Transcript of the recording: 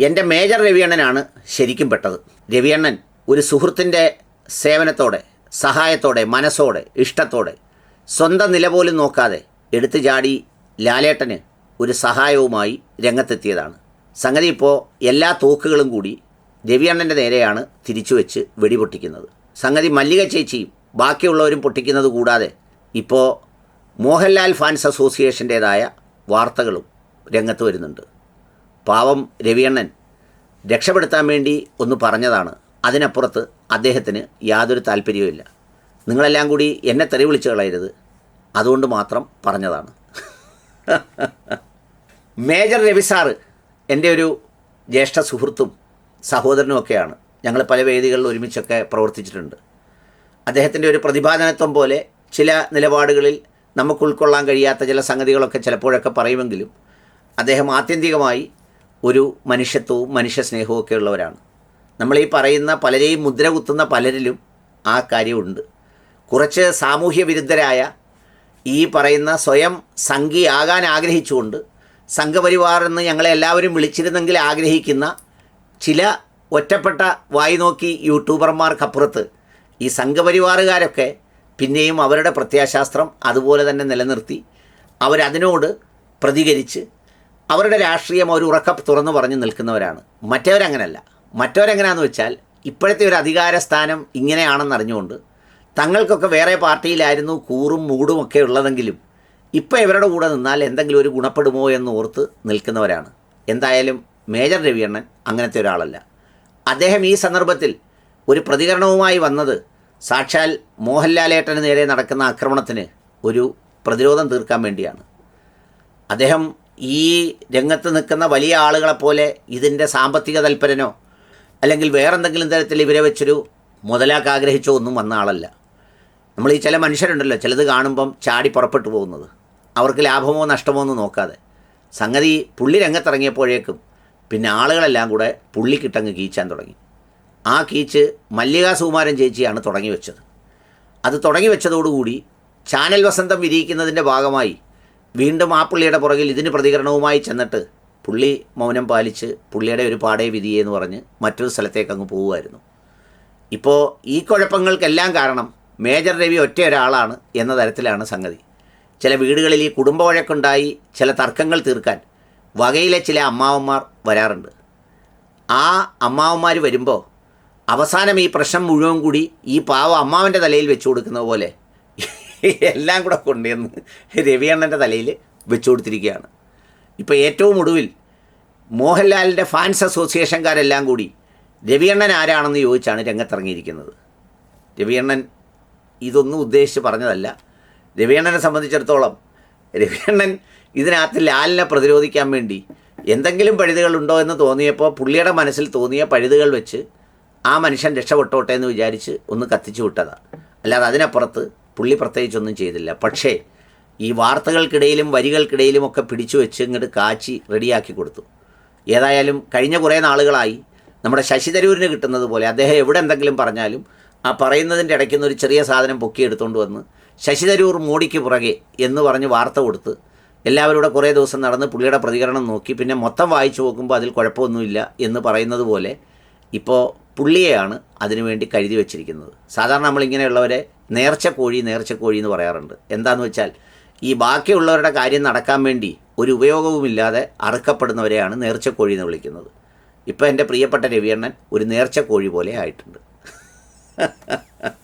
എന്റെ മേജർ രവിയണ്ണനാണ് ശരിക്കും പെട്ടത്. രവിയണ്ണൻ ഒരു സുഹൃത്തിന്റെ സേവനത്തോടെ സഹായത്തോടെ മനസ്സോടെ ഇഷ്ടത്തോടെ സ്വന്തം നില പോലും നോക്കാതെ എടുത്തു ചാടി ലാലേട്ടന് ഒരു സഹായവുമായി രംഗത്തെത്തിയതാണ്. സംഗതി ഇപ്പോൾ എല്ലാ തോക്കുകളും കൂടി രവിയണ്ണന്റെ നേരെയാണ് തിരിച്ചു വെച്ച് വെടിപൊട്ടിക്കുന്നത്. സംഗതി മല്ലിക ചേച്ചിയും ബാക്കിയുള്ളവരും പൊട്ടിക്കുന്നത് കൂടാതെ ഇപ്പോൾ മോഹൻലാൽ ഫാൻസ് അസോസിയേഷന്റേതായ വാർത്തകളും രംഗത്ത് വരുന്നുണ്ട്. പാവം രവിയണ്ണൻ രക്ഷപ്പെടുത്താൻ വേണ്ടി ഒന്ന് പറഞ്ഞതാണ്. അതിനപ്പുറത്ത് അദ്ദേഹത്തിന് യാതൊരു താല്പര്യവുമില്ല. നിങ്ങളെല്ലാം കൂടി എന്നെ തെറി വിളിച്ചു കളയരുത്. അതുകൊണ്ട് മാത്രം പറഞ്ഞതാണ്. മേജർ രവി സാറ് എന്റെ ഒരു ജ്യേഷ്ഠ സുഹൃത്തും സഹോദരനും ഒക്കെയാണ്. ഞങ്ങൾ പല വേദികളിൽ ഒരുമിച്ചൊക്കെ പ്രവർത്തിച്ചിട്ടുണ്ട്. അദ്ദേഹത്തിന്റെ ഒരു പ്രതിപാദനത്വം പോലെ ചില നിലപാടുകളിൽ നമുക്ക് ഉൾക്കൊള്ളാൻ കഴിയാത്ത ചില സംഗതികളൊക്കെ ചിലപ്പോഴൊക്കെ പറയുമെങ്കിലും അദ്ദേഹം ആത്യന്തികമായി ഒരു മനുഷ്യത്വവും മനുഷ്യ സ്നേഹവും ഒക്കെ ഉള്ളവരാണ്. നമ്മൾ ഈ പറയുന്ന പലരെയും മുദ്ര കുത്തുന്ന പലരിലും ആ കാര്യമുണ്ട്. കുറച്ച് സാമൂഹ്യ വിരുദ്ധരായ ഈ പറയുന്ന സ്വയം സംഘിയാകാൻ ആഗ്രഹിച്ചുകൊണ്ട് സംഘപരിവാർ എന്ന് ഞങ്ങളെ എല്ലാവരും വിളിച്ചിരുന്നെങ്കിൽ ആഗ്രഹിക്കുന്ന ചില ഒറ്റപ്പെട്ട വായി നോക്കി യൂട്യൂബർമാർക്കപ്പുറത്ത് ഈ സംഘപരിവാറുകാരൊക്കെ പിന്നെയും അവരുടെ പ്രത്യാശാസ്ത്രം അതുപോലെ തന്നെ നിലനിർത്തി അവരതിനോട് പ്രതികരിച്ച് അവരുടെ രാഷ്ട്രീയം ഒരു ഉറക്കം തുറന്നു പറഞ്ഞു നിൽക്കുന്നവരാണ്. മറ്റവരങ്ങനല്ല. മറ്റവരെങ്ങനെയാണെന്ന് വെച്ചാൽ ഇപ്പോഴത്തെ ഒരു അധികാര സ്ഥാനം ഇങ്ങനെയാണെന്ന് അറിഞ്ഞുകൊണ്ട് തങ്ങൾക്കൊക്കെ വേറെ പാർട്ടിയിലായിരുന്നു കൂറും മൂടും ഒക്കെ ഉള്ളതെങ്കിലും ഇപ്പോൾ ഇവരുടെ കൂടെ നിന്നാൽ എന്തെങ്കിലും ഒരു ഗുണപ്പെടുമോ എന്ന് ഓർത്ത് നിൽക്കുന്നവരാണ്. എന്തായാലും മേജർ രവിയണ്ണൻ അങ്ങനത്തെ ഒരാളല്ല. അദ്ദേഹം ഈ സന്ദർഭത്തിൽ ഒരു പ്രതികരണവുമായി വന്നത് സാക്ഷാൽ മോഹൻലാലേട്ടന് നേരെ നടക്കുന്ന ആക്രമണത്തിന് ഒരു പ്രതിരോധം തീർക്കാൻ വേണ്ടിയാണ്. അദ്ദേഹം ഈ രംഗത്ത് നിൽക്കുന്ന വലിയ ആളുകളെപ്പോലെ ഇതിന്റെ സാമ്പത്തിക തൽപരനോ അല്ലെങ്കിൽ വേറെന്തെങ്കിലും തരത്തിൽ ഇവരെ വെച്ചൊരു മുതലാക്ക് ആഗ്രഹിച്ചോ ഒന്നും വന്ന ആളല്ല. നമ്മൾ ഈ ചില മനുഷ്യരുണ്ടല്ലോ ചിലത് കാണുമ്പം ചാടി പുറപ്പെട്ടു പോകുന്നത്. അവർക്ക് ലാഭമോ നഷ്ടമോ ഒന്നും നോക്കാതെ. സംഗതി പുള്ളി രംഗത്തിറങ്ങിയപ്പോഴേക്കും പിന്നെ ആളുകളെല്ലാം കൂടെ പുള്ളി പുള്ളിക്കിട്ടങ്ങ് കീച്ചാൻ തുടങ്ങി. ആ കീച്ച് മല്ലിക സുകുമാരൻ ചേച്ചിയാണ് തുടങ്ങി വെച്ചത്. അത് തുടങ്ങി വെച്ചതോടുകൂടി ചാനൽ വസന്തം വിരിയിക്കുന്നതിന്റെ ഭാഗമായി വീണ്ടും ആ പുള്ളിയുടെ പുറകിൽ ഇതിന് പ്രതികരണവുമായി ചെന്നിട്ട് പുള്ളി മൗനം പാലിച്ച് പുള്ളിയുടെ ഒരു പാടേ വിധിയെ എന്ന് പറഞ്ഞ് മറ്റൊരു സ്ഥലത്തേക്ക് അങ്ങ് പോവുമായിരുന്നു. ഇപ്പോൾ ഈ കുഴപ്പങ്ങൾക്കെല്ലാം കാരണം മേജർ രവി ഒറ്റ ഒരാളാണ് എന്ന തരത്തിലാണ് സംഗതി. ചില വീടുകളിൽ ഈ കുടുംബ വഴക്കുണ്ടായി ചില തർക്കങ്ങൾ തീർക്കാൻ വകയിലെ ചില അമ്മാവന്മാർ വരാറുണ്ട്. ആ അമ്മാവന്മാർ വരുമ്പോൾ അവസാനം ഈ പ്രശ്നം മുഴുവൻ കൂടി ഈ പാവ അമ്മാവന്റെ തലയിൽ വെച്ചു കൊടുക്കുന്നത് പോലെ എല്ലാം കൂടെ കൊണ്ടുവന്ന് രവിയണ്ണന്റെ തലയിൽ വെച്ചു കൊടുത്തിരിക്കുകയാണ്. ഇപ്പോൾ ഏറ്റവും ഒടുവിൽ മോഹൻലാലിന്റെ ഫാൻസ് അസോസിയേഷൻകാരെല്ലാം കൂടി രവിയണ്ണൻ ആരാണെന്ന് ചോദിച്ചാണ് രംഗത്തിറങ്ങിയിരിക്കുന്നത്. രവിയണ്ണൻ ഇതൊന്നും ഉദ്ദേശിച്ച് പറഞ്ഞതല്ല. രവിയണ്ണനെ സംബന്ധിച്ചിടത്തോളം രവിയണ്ണൻ ഇതിനകത്ത് ലാലിനെ പ്രതിരോധിക്കാൻ വേണ്ടി എന്തെങ്കിലും പഴുതുകളുണ്ടോ എന്ന് തോന്നിയപ്പോൾ പുള്ളിയുടെ മനസ്സിൽ തോന്നിയ പഴുതുകൾ വെച്ച് ആ മനുഷ്യൻ രക്ഷപ്പെട്ടോട്ടെ എന്ന് വിചാരിച്ച് ഒന്ന് കത്തിച്ചു വിട്ടതാണ് അല്ലാതെ അതിനപ്പുറത്ത് പുള്ളി പ്രത്യേകിച്ചൊന്നും ചെയ്തില്ല. പക്ഷേ ഈ വാർത്തകൾക്കിടയിലും വരികൾക്കിടയിലും ഒക്കെ പിടിച്ചു വെച്ച് ഇങ്ങോട്ട് കാച്ചി റെഡിയാക്കി കൊടുത്തു. ഏതായാലും കഴിഞ്ഞ കുറേ നാളുകളായി നമ്മുടെ ശശി തരൂരിന് കിട്ടുന്നത് പോലെ അദ്ദേഹം എവിടെ എന്തെങ്കിലും പറഞ്ഞാലും ആ പറയുന്നതിന്റെ ഇടയ്ക്ക് ഒരു ചെറിയ സാധനം പൊക്കി എടുത്തുകൊണ്ട് വന്ന് ശശി തരൂർ പുറകെ എന്ന് പറഞ്ഞ് വാർത്ത കൊടുത്ത് എല്ലാവരും കൂടെ കുറേ ദിവസം നടന്ന് പുള്ളിയുടെ പ്രതികരണം നോക്കി പിന്നെ മൊത്തം വായിച്ചു നോക്കുമ്പോൾ അതിൽ കുഴപ്പമൊന്നുമില്ല എന്ന് പറയുന്നത് പോലെ ഇപ്പോൾ പുള്ളിയെയാണ് അതിനുവേണ്ടി കരുതി വെച്ചിരിക്കുന്നത്. സാധാരണ നമ്മളിങ്ങനെയുള്ളവരെ നേർച്ച കോഴി നേർച്ച കോഴി എന്ന് പറയാറുണ്ട്. എന്താണെന്ന് വെച്ചാൽ ഈ ബാക്കിയുള്ളവരുടെ കാര്യം നടക്കാൻ വേണ്ടി ഒരു ഉപയോഗവുമില്ലാതെ അറുക്കപ്പെടുന്നവരെയാണ് നേർച്ച കോഴി എന്ന് വിളിക്കുന്നത്. ഇപ്പോൾ എന്റെ പ്രിയപ്പെട്ട രവിയണ്ണൻ ഒരു നേർച്ച കോഴി പോലെ ആയിട്ടുണ്ട്.